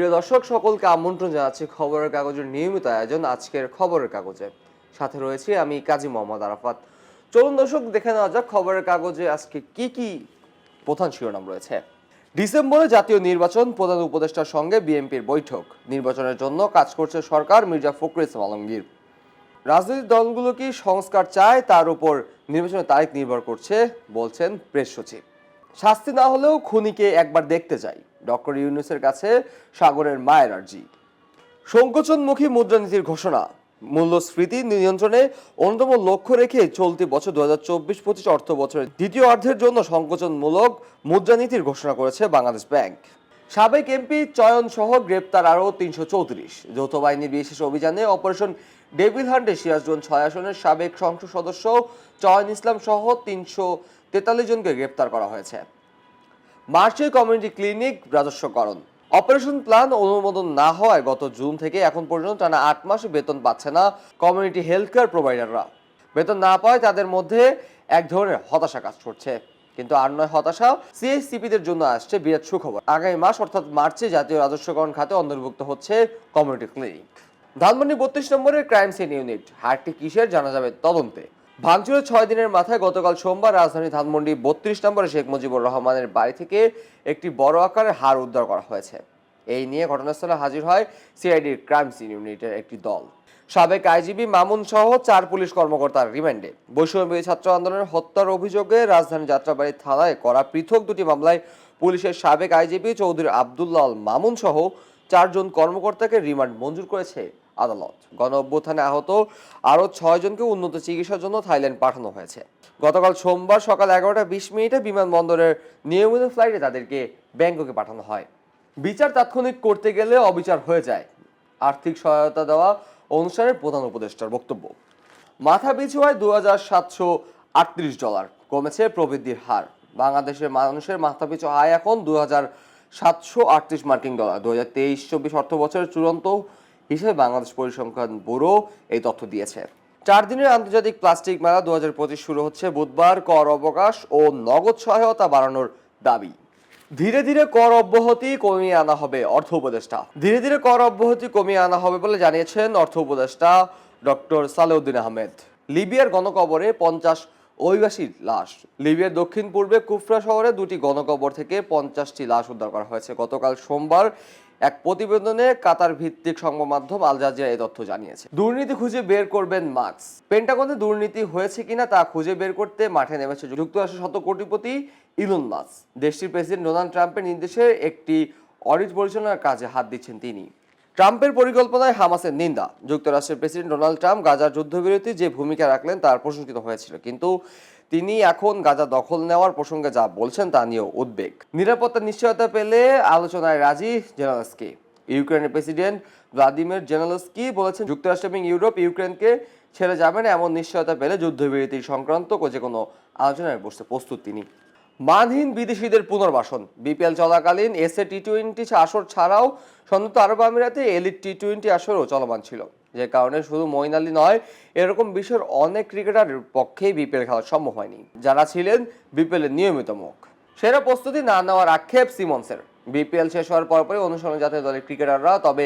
প্রিয় দর্শক, সকলকে আমন্ত্রণ জানাচ্ছি খবরের কাগজের নিয়মিত আয়োজন আজকের খবরের কাগজে। সাথে রয়েছে আমি কাজী মোহাম্মদ আরাফাত। চলুন দর্শক, দেখে নেওয়া যাক খবরের কাগজে আজকে কি কি প্রধান শিরোনাম রয়েছে। ডিসেম্বরে জাতীয় নির্বাচন, প্রধান উপদেষ্টার সঙ্গে বিএনপির বৈঠক। নির্বাচনের জন্য কাজ করছে সরকার, মির্জা ফখরুল ইসলাম আলমগীর। রাজনৈতিক দলগুলো কি সংস্কার চায়, তার উপর নির্বাচনের তারিখ নির্ভর করছে, বলছেন প্রেস সচিব। শাস্তি না হলেও খুনিকে একবার দেখতে চাই। ডক্টর ইউনুসের কাছে সাগরের মায়ের আর্জি। সংকোচনমুখী মুদ্রানীতির ঘোষণা। মূল্যস্ফীতি নিয়ন্ত্রণে অন্যতম লক্ষ্য রেখে চলতি বছর দু হাজার চব্বিশ পঁচিশ অর্থ বছরের দ্বিতীয় অর্ধের জন্য সংকোচনমূলক মুদ্রানীতির ঘোষণা করেছে বাংলাদেশ ব্যাংক। সাবেক এমপি চয়ন সহ গ্রেপ্তার আরও তিনশো চৌত্রিশ। যৌথ বাহিনীর বিশেষ অভিযানে অপারেশন ডেভিল হান্টে সিরাজগঞ্জ ছয় আসনের সাবেক সংসদ সদস্য চয়ন ইসলাম সহ তিনশো তেতাল্লিশ জনকে গ্রেপ্তার করা হয়েছে। মার্চে কমিউনিটি ক্লিনিক রাজস্বকরণ অপারেশন প্ল্যান অনুমোদন না হওয়ায় গত জুন থেকে এখন পর্যন্ত টানা আট মাস বেতন পাচ্ছে না কমিউনিটি হেলথ কেয়ার প্রোভাইডাররা। বেতন না পাওয়ায় তাদের মধ্যে এক ধরনের হতাশা কাজ করছে। কিন্তু আর নয় হতাশা, সিএসসিপিদের জন্য আসছে বিরাট সুখবর। আগামী মাস, অর্থাৎ মার্চে, জাতীয় রাজস্বকরণ খাতে অন্তর্ভুক্ত হচ্ছে কমিউনিটি ক্লিনিক। ধানমন্ডি বত্রিশ নম্বরের ক্রাইম সিন ইউনিট। হারটি কিসের জানা যাবে তদন্তে। ভাঙচুরের ছয় দিনের মাথায় গতকাল সোমবার রাজধানী ধানমন্ডি বত্রিশ নম্বরে শেখ মুজিবুর রহমানের বাড়ি থেকে একটি বড় আকারের হার উদ্ধার করা হয়েছে। এই নিয়ে ঘটনাস্থলে হাজির হয় সিআইডির ক্রাইম সিন ইউনিটের একটি দল। সাবেক আইজিবি মামুন সহ চার পুলিশ কর্মকর্তার রিমান্ডে। বৈষম্যবিরোধী ছাত্র আন্দোলনের হত্যার অভিযোগে রাজধানী যাত্রাবাড়ি থানায় করা পৃথক দুটি মামলায় পুলিশের সাবেক আইজিপি চৌধুরী আবদুল্লাহ আল মামুন সহ চারজন কর্মকর্তাকে রিমান্ড মঞ্জুর করেছে। আদালত। গণ অভ্যুত্থানে আহত আরও ছয়জনকে উন্নত চিকিৎসার জন্য থাইল্যান্ড পাঠানো হয়েছে। গতকাল সোমবার সকাল এগারোটা বিশ মিনিটে বিমানবন্দরের নিয়মিত ফ্লাইটে তাদেরকে ব্যাংককে পাঠানো হয়। বিচার তাৎক্ষণিক করতে গেলে অবিচার হয়ে যায়। আর্থিক সহায়তা দেওয়া অনুষ্ঠানের প্রধান উপদেষ্টার বক্তব্য। মাথা পিছু হয় দু হাজার সাতশো আটত্রিশ ডলার, কমেছে প্রবৃদ্ধির হার। বাংলাদেশের মানুষের মাথা পিছু আয় এখন দু হাজার সাতশো আটত্রিশ মার্কিন ডলার। দু হাজার তেইশ চব্বিশ অর্থ বছরের চূড়ান্ত হিসেবে বাংলাদেশ পরিসংখ্যান ব্যুরো এই তথ্য দিয়েছে। চার দিনের আন্তর্জাতিক প্লাস্টিক মেলা দু হাজার পঁচিশ শুরু হচ্ছে বুধবার। কর অবকাশ ও নগদ সহায়তা বাড়ানোর দাবি। ধীরে ধীরে কর অব্যাহতি কমিয়ে আনা হবে অর্থ উপদেষ্টা। ধীরে ধীরে কর অব্যাহতি কমিয়ে আনা হবে বলে জানিয়েছেন অর্থ উপদেষ্টা ডক্টর সালেউদ্দিন আহমেদ। লিবিয়ার গণকবরে পঞ্চাশ অভিবাসীর লাশ। লিবিয়ার দক্ষিণ পূর্বে কুফরা শহরে দুটি গণকবর থেকে পঞ্চাশটি লাশ উদ্ধার করা হয়েছে। গতকাল সোমবার এক প্রতিবেদনে কাতার ভিত্তিক সংবাদমাধ্যম আল জাজিরা এই তথ্য জানিয়েছে। দুর্নীতি খুঁজে বের করবেন মার্কস। পেন্টাগনে দুর্নীতি হয়েছে কিনা তা খুঁজে বের করতে মাঠে নেমেছে যুক্তরাষ্ট্রের শত কোটিপতি ইলন মার্কস। দেশটির প্রেসিডেন্ট ডোনাল্ড ট্রাম্পের নির্দেশে একটি অডিট পরিচালনার কাজে হাত দিচ্ছেন তিনি। ট্রাম্পের পরিকল্পনায় হামাসের নিন্দা। যুক্তরাষ্ট্রের প্রেসিডেন্ট ডোনাল্ড ট্রাম্প গাজার যুদ্ধবিরতি যে ভূমিকা রাখলেন তার প্রশংসিত হয়েছিল। কিন্তু তিনি এখন গাজা দখল নেওয়ার প্রসঙ্গে যা বলছেন তা নিয়েও উদ্বেগ। নিরাপত্তা নিশ্চয়তা পেলে আলোচনায় রাজি জেনালস্কি ইউক্রেনের প্রেসিডেন্ট ভ্লাদিমির জেনালস্কি বলেছেন, যুক্তরাষ্ট্র এবং ইউরোপ ইউক্রেনকে ছেড়ে যাবেন এমন নিশ্চয়তা পেলে যুদ্ধবিরতি সংক্রান্ত যে কোনো আলোচনায় বসতে প্রস্তুত তিনি। মানহীন বিদেশিদের পুনর্বাসন। বিপিএল চলাকালীন এসএ টি টোয়েন্টি আসর ছাড়াও সংযুক্ত আরব আমিরাতে এলিট টি টোয়েন্টি আসরও চলমান ছিল। যে কারণে শুধু মঈন আলী নয়, এরকম বিশ্বের অনেক ক্রিকেটারের পক্ষেই বিপিএল খেলা সম্ভব হয়নি। যারা ছিলেন বিপিএল এর নিয়মিত মুখ। সেরা প্রস্তুতি না নেওয়ার আক্ষেপ সিমন্সের। বিপিএল শেষ হওয়ার পরপরই অনুশীলন জাতীয় দলের ক্রিকেটাররা, তবে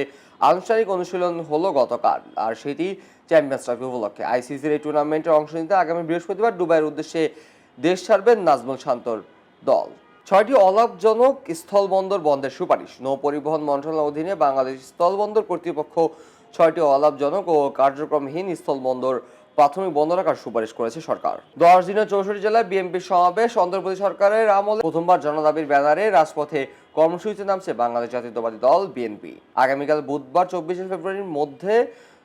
আনুষ্ঠানিক অনুশীলন হলো গতকাল। আর সেটি চ্যাম্পিয়ন্স ট্রফি উপলক্ষে। আইসিসির এই টুর্নামেন্টে অংশ নিতে আগামী বৃহস্পতিবার দুবাইয়ের উদ্দেশ্যে দেশ ছাড়বেন নাজমুল শান্তর দল। ছয়টি অলাভজনক স্থলবন্দর বন্ধের সুপারিশ। নৌ পরিবহন অধীনে বাংলাদেশ স্থলবন্দর কর্তৃপক্ষ ছয়টি অলাভজনক ও কার্যক্রমহীন স্থলবন্দর প্রাথমিক বন্ধ রাখার সুপারিশ করেছে সরকার। দশ দিনের চৌষট্টি জেলায় বিএনপির সমাবেশ অন্ধ্রপ্রদেশ সরকারের আমলে প্রথমবার জনদাবির ব্যানারে রাজপথে কর্মসূচিতে নামছে বাংলাদেশ জাতীয়তাবাদী দল বিএনপি। আগামীকাল বুধবার চব্বিশে ফেব্রুয়ারির মধ্যে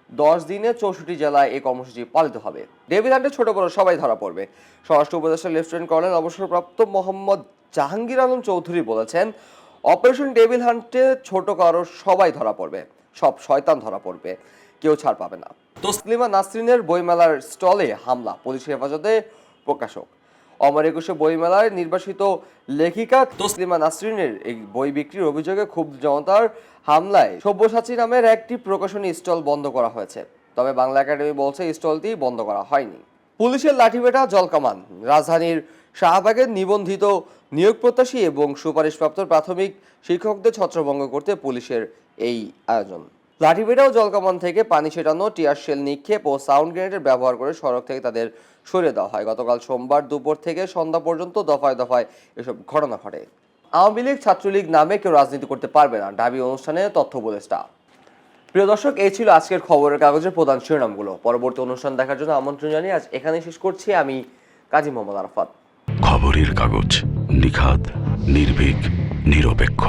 দশ দিনে চৌষট্টি জেলায় এই কর্মসূচি পালিত হবে। ডেভিড হান্টে ছোট বড় সবাই ধরা পড়বে। স্বরাষ্ট্র উপদেষ্টা লেফটেন্যান্ট কর্নেল অবসরপ্রাপ্ত মোহাম্মদ জাহাঙ্গীর আলম চৌধুরী বলেছেন, অপারেশন ডেভিল হান্টে ছোট কারও সবাই ধরা পড়বে, সব শয়তান ধরা পড়বে, কেউ ছাড় পাবে না। তসলিমা নাসরিনের বইমেলার স্টলে হামলা, পুলিশের হেফাজতে প্রকাশক। অমর একুশে বইমেলায় নির্বাসিত লেখিকা তসলিমা নাসরিনের এই বই বিক্রির অভিযোগে ক্ষুব্ধ জনতার হামলায় সব্যসাচী নামের একটি প্রকাশনী স্টল বন্ধ করা হয়েছে। তবে বাংলা একাডেমি বলছে স্টলটি বন্ধ করা হয়নি। পুলিশের লাঠিপেটা জলকামান। রাজধানীর শাহবাগের নিবন্ধিত নিয়োগ প্রত্যাশী এবং সুপারিশপ্রাপ্ত প্রাথমিক শিক্ষকদের ছত্রভঙ্গ করতে পুলিশের এই আয়োজন। লাঠিপেটা ও জলকামান থেকে পানি ছেটানো টিয়ার শেল নিক্ষেপ ও সাউন্ড গ্রেনেডের ব্যবহার করে সড়ক থেকে তাদের সরিয়ে দেওয়া হয়। গতকাল সোমবার দুপুর থেকে সন্ধ্যা পর্যন্ত দফায় দফায় এসব ঘটনা ঘটে। আওয়ামী লীগ ছাত্রলীগ নামে কেউ রাজনীতি করতে পারবে না ডাবি অনুষ্ঠানে তথ্য উপদেষ্টা। প্রিয় দর্শক, এই ছিল আজকের খবরের কাগজের প্রধান শিরোনামগুলো। পরবর্তী অনুষ্ঠান দেখার জন্য আমন্ত্রণ জানিয়ে আজ এখানেই শেষ করছি। আমি কাজী মোহাম্মদ আরফাত। খবরের কাগজ নিখাদ, নির্ভীক, নিরপেক্ষ।